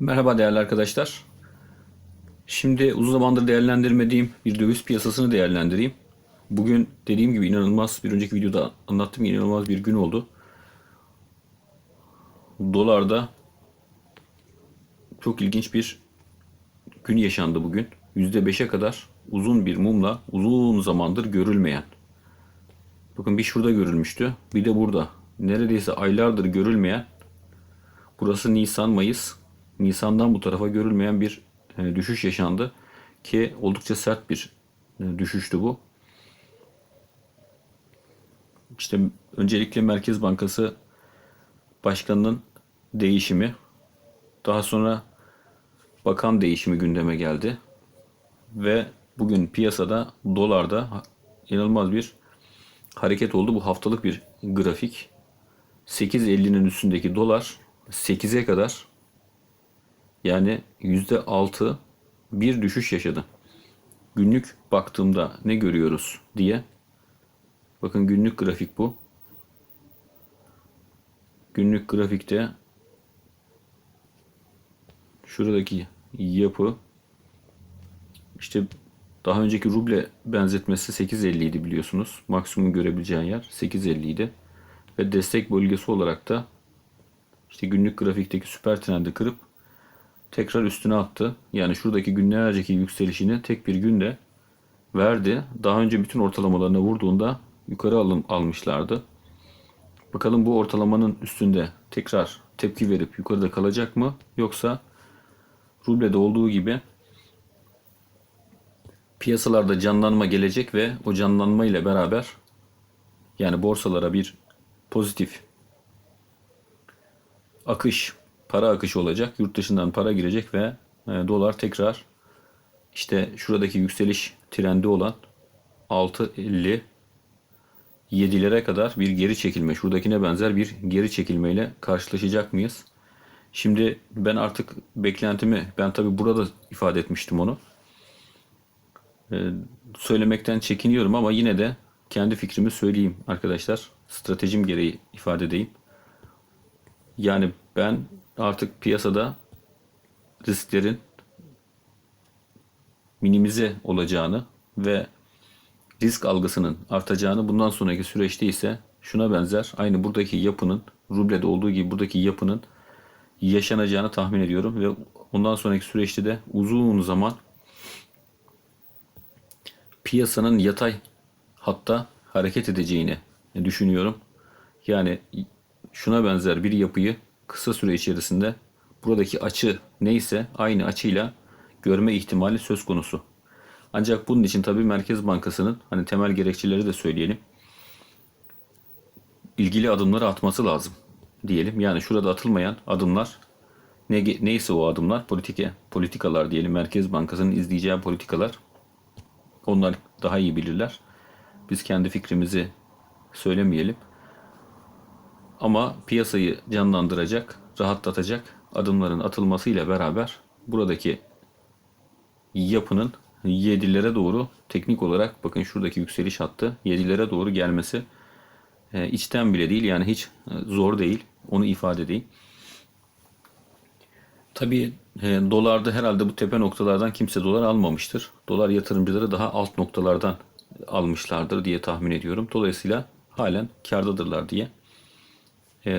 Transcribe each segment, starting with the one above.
Merhaba değerli arkadaşlar. Şimdi uzun zamandır değerlendirmediğim bir döviz piyasasını değerlendireyim. Bugün dediğim gibi inanılmaz bir önceki videoda anlattığım inanılmaz bir gün oldu. Dolarda çok ilginç bir gün yaşandı bugün. %5'e kadar uzun bir mumla uzun zamandır görülmeyen. Bakın bir şurada görülmüştü. Bir de burada. Neredeyse aylardır görülmeyen Burası Nisan, Mayıs. Nisan'dan bu tarafa görülmeyen bir e, düşüş yaşandı ki oldukça sert bir e, düşüştü bu. İşte öncelikle Merkez Bankası Başkanı'nın değişimi, daha sonra bakan değişimi gündeme geldi ve bugün piyasada dolarda inanılmaz bir hareket oldu. Bu haftalık bir grafik. 8.50'nin üstündeki dolar 8'e kadar yani %6 bir düşüş yaşadı. Günlük baktığımda ne görüyoruz diye. Bakın günlük grafik bu. Günlük grafikte şuradaki yapı işte daha önceki ruble benzetmesi 8.50 idi biliyorsunuz. Maksimum görebileceğin yer 8.50 idi. Ve destek bölgesi olarak da işte günlük grafikteki süper trendi kırıp tekrar üstüne attı. Yani şuradaki günlerceki yükselişini tek bir günde verdi. Daha önce bütün ortalamalarına vurduğunda yukarı alım almışlardı. Bakalım bu ortalamanın üstünde tekrar tepki verip yukarıda kalacak mı? Yoksa rublede olduğu gibi piyasalarda canlanma gelecek ve o canlanma ile beraber yani borsalara bir pozitif akış, para akışı olacak. Yurt dışından para girecek ve e, dolar tekrar işte şuradaki yükseliş trendi olan 6.50 7'lere kadar bir geri çekilme, şuradakine benzer bir geri çekilmeyle karşılaşacak mıyız? Şimdi ben artık beklentimi, ben tabi burada ifade etmiştim onu. Ee, söylemekten çekiniyorum ama yine de kendi fikrimi söyleyeyim arkadaşlar. Stratejim gereği ifade edeyim. Yani ben artık piyasada risklerin minimize olacağını ve risk algısının artacağını bundan sonraki süreçte ise şuna benzer aynı buradaki yapının rublede olduğu gibi buradaki yapının yaşanacağını tahmin ediyorum ve ondan sonraki süreçte de uzun zaman piyasanın yatay hatta hareket edeceğini düşünüyorum. Yani şuna benzer bir yapıyı kısa süre içerisinde buradaki açı neyse aynı açıyla görme ihtimali söz konusu. Ancak bunun için tabii Merkez Bankası'nın hani temel gerekçeleri de söyleyelim. ilgili adımları atması lazım diyelim. Yani şurada atılmayan adımlar ne, neyse o adımlar politike, politikalar diyelim. Merkez Bankası'nın izleyeceği politikalar onlar daha iyi bilirler. Biz kendi fikrimizi söylemeyelim. Ama piyasayı canlandıracak, rahatlatacak adımların atılmasıyla beraber buradaki yapının 7'lere doğru teknik olarak bakın şuradaki yükseliş hattı 7'lere doğru gelmesi e, içten bile değil yani hiç e, zor değil onu ifade edeyim. Tabii e, dolarda herhalde bu tepe noktalardan kimse dolar almamıştır. Dolar yatırımcıları daha alt noktalardan almışlardır diye tahmin ediyorum. Dolayısıyla halen kardadırlar diye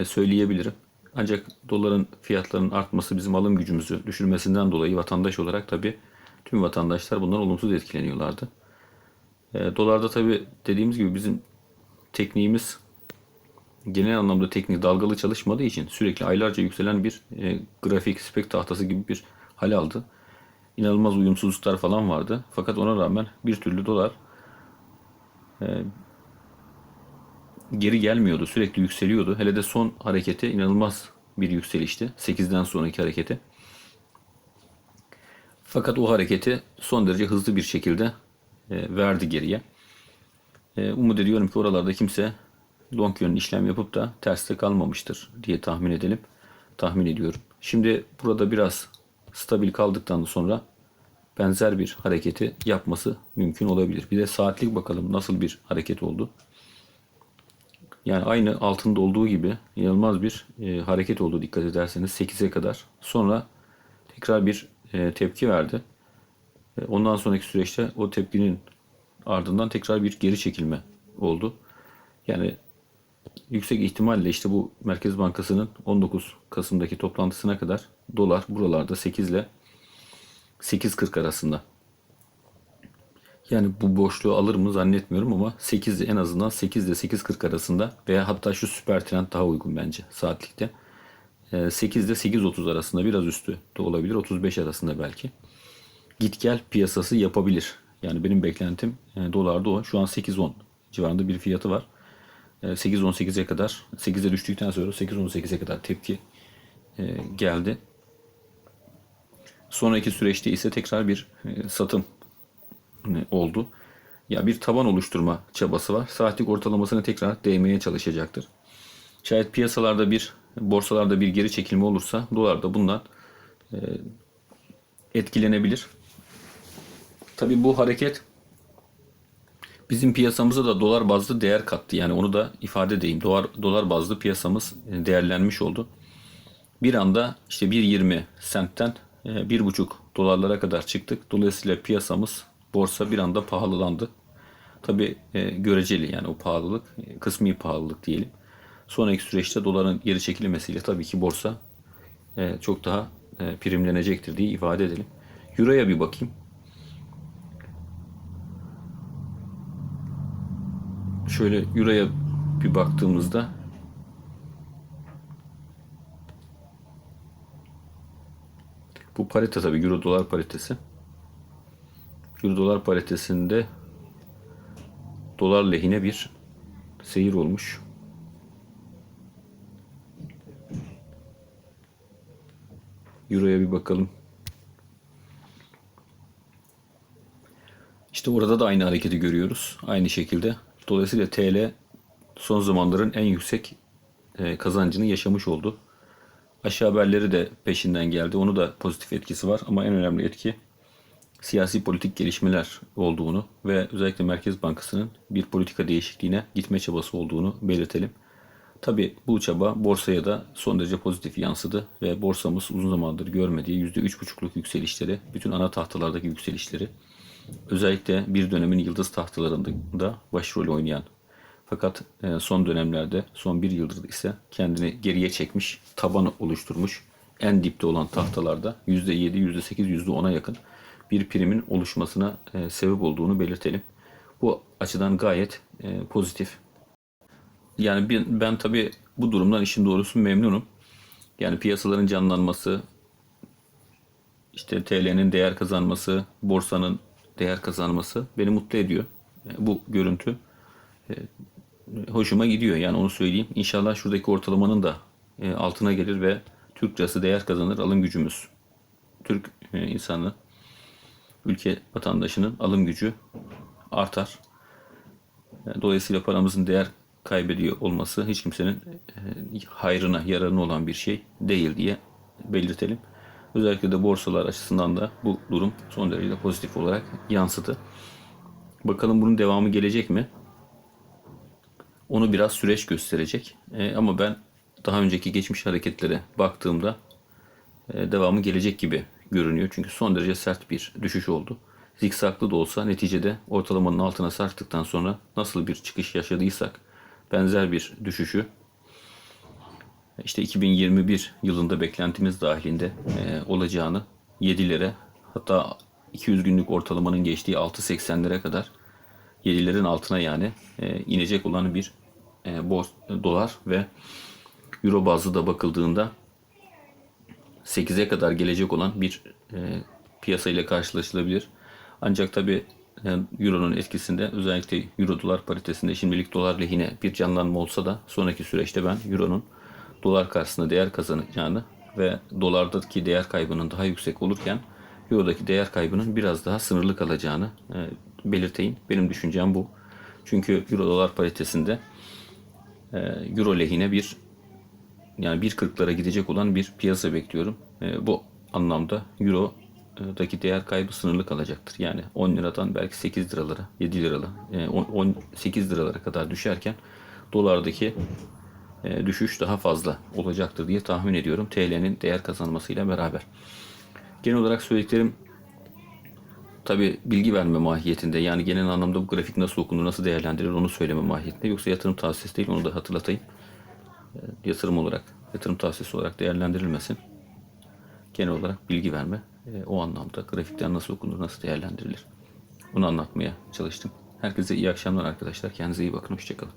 söyleyebilirim. Ancak doların fiyatlarının artması bizim alım gücümüzü düşürmesinden dolayı vatandaş olarak tabii tüm vatandaşlar bundan olumsuz etkileniyorlardı. E, dolarda tabii dediğimiz gibi bizim tekniğimiz genel anlamda teknik dalgalı çalışmadığı için sürekli aylarca yükselen bir e, grafik spek tahtası gibi bir hal aldı. İnanılmaz uyumsuzluklar falan vardı. Fakat ona rağmen bir türlü dolar e, geri gelmiyordu. Sürekli yükseliyordu. Hele de son hareketi inanılmaz bir yükselişti. 8'den sonraki hareketi. Fakat o hareketi son derece hızlı bir şekilde e, verdi geriye. E, umut ediyorum ki oralarda kimse long yönlü işlem yapıp da terste kalmamıştır diye tahmin edelim. Tahmin ediyorum. Şimdi burada biraz stabil kaldıktan sonra benzer bir hareketi yapması mümkün olabilir. Bir de saatlik bakalım nasıl bir hareket oldu. Yani aynı altında olduğu gibi inanılmaz bir e, hareket oldu dikkat ederseniz 8'e kadar. Sonra tekrar bir e, tepki verdi. E, Ondan sonraki süreçte o tepkinin ardından tekrar bir geri çekilme oldu. Yani yüksek ihtimalle işte bu Merkez Bankası'nın 19 Kasım'daki toplantısına kadar dolar buralarda 8 ile 8.40 arasında. Yani bu boşluğu alır mı zannetmiyorum ama 8 en azından 8 ile 8.40 arasında veya hatta şu süper trend daha uygun bence saatlikte. Ee, 8 ile 8.30 arasında biraz üstü de olabilir. 35 arasında belki. Git gel piyasası yapabilir. Yani benim beklentim e, dolarda o. Şu an 8.10 civarında bir fiyatı var. E, 8.18'e kadar 8'e düştükten sonra 8.18'e kadar tepki e, geldi. Sonraki süreçte ise tekrar bir e, satım oldu. Ya bir taban oluşturma çabası var. Saatlik ortalamasını tekrar değmeye çalışacaktır. Şayet piyasalarda bir, borsalarda bir geri çekilme olursa dolar da bundan e, etkilenebilir. Tabi bu hareket bizim piyasamıza da dolar bazlı değer kattı. Yani onu da ifade edeyim. Dolar, dolar bazlı piyasamız e, değerlenmiş oldu. Bir anda işte 1.20 sentten e, 1.5 dolarlara kadar çıktık. Dolayısıyla piyasamız borsa bir anda pahalılandı. Tabi göreceli yani o pahalılık e, kısmi pahalılık diyelim. Sonraki süreçte doların geri çekilmesiyle tabii ki borsa e, çok daha e, primlenecektir diye ifade edelim. Euro'ya bir bakayım. Şöyle Euro'ya bir baktığımızda bu parite tabii Euro dolar paritesi. Euro dolar paritesinde dolar lehine bir seyir olmuş. Euro'ya bir bakalım. İşte orada da aynı hareketi görüyoruz. Aynı şekilde. Dolayısıyla TL son zamanların en yüksek e, kazancını yaşamış oldu. Aşağı haberleri de peşinden geldi. Onu da pozitif etkisi var ama en önemli etki siyasi politik gelişmeler olduğunu ve özellikle Merkez Bankası'nın bir politika değişikliğine gitme çabası olduğunu belirtelim. Tabi bu çaba borsaya da son derece pozitif yansıdı ve borsamız uzun zamandır görmediği %3,5'luk yükselişleri, bütün ana tahtalardaki yükselişleri, özellikle bir dönemin yıldız tahtalarında başrol oynayan fakat e, son dönemlerde, son bir yıldır ise kendini geriye çekmiş, taban oluşturmuş, en dipte olan tahtalarda %7, %8, %10'a yakın bir primin oluşmasına e, sebep olduğunu belirtelim. Bu açıdan gayet e, pozitif. Yani ben, ben tabii bu durumdan işin doğrusu memnunum. Yani piyasaların canlanması, işte TL'nin değer kazanması, borsanın değer kazanması beni mutlu ediyor. E, Bu görüntü e, hoşuma gidiyor yani onu söyleyeyim. İnşallah şuradaki ortalamanın da e, altına gelir ve Türk lirası değer kazanır, alım gücümüz. Türk insanı, ülke vatandaşının alım gücü artar. Dolayısıyla paramızın değer kaybediyor olması hiç kimsenin e, hayrına, yararına olan bir şey değil diye belirtelim. Özellikle de borsalar açısından da bu durum son derece pozitif olarak yansıdı. Bakalım bunun devamı gelecek mi? Onu biraz süreç gösterecek. E, ama ben daha önceki geçmiş hareketlere baktığımda e, devamı gelecek gibi görünüyor. Çünkü son derece sert bir düşüş oldu. Zikzaklı da olsa neticede ortalamanın altına sarktıktan sonra nasıl bir çıkış yaşadıysak benzer bir düşüşü işte 2021 yılında beklentimiz dahilinde e, olacağını 7'lere hatta 200 günlük ortalamanın geçtiği 6.80'lere kadar 7'lerin altına yani e, inecek olan bir e, dolar ve euro bazlı da bakıldığında 8'e kadar gelecek olan bir e, piyasa ile karşılaşılabilir. Ancak tabi Euro'nun etkisinde özellikle Euro dolar paritesinde şimdilik dolar lehine bir canlanma olsa da sonraki süreçte ben Euro'nun dolar karşısında değer kazanacağını ve dolardaki değer kaybının daha yüksek olurken Euro'daki değer kaybının biraz daha sınırlı kalacağını e, belirteyim. Benim düşüncem bu. Çünkü Euro dolar paritesinde e, Euro lehine bir yani 1.40'lara gidecek olan bir piyasa bekliyorum. E, bu anlamda Euro'daki değer kaybı sınırlı kalacaktır. Yani 10 liradan belki 8 liralara, 7 liralara, e, 10, 18 liralara kadar düşerken dolardaki e, düşüş daha fazla olacaktır diye tahmin ediyorum. TL'nin değer kazanmasıyla beraber. Genel olarak söylediklerim tabi bilgi verme mahiyetinde. Yani genel anlamda bu grafik nasıl okunur, nasıl değerlendirilir onu söyleme mahiyetinde. Yoksa yatırım tavsiyesi değil onu da hatırlatayım. Yatırım olarak, yatırım tavsiyesi olarak değerlendirilmesin. Genel olarak bilgi verme. e, O anlamda grafikler nasıl okunur, nasıl değerlendirilir. Bunu anlatmaya çalıştım. Herkese iyi akşamlar arkadaşlar. Kendinize iyi bakın. Hoşçakalın.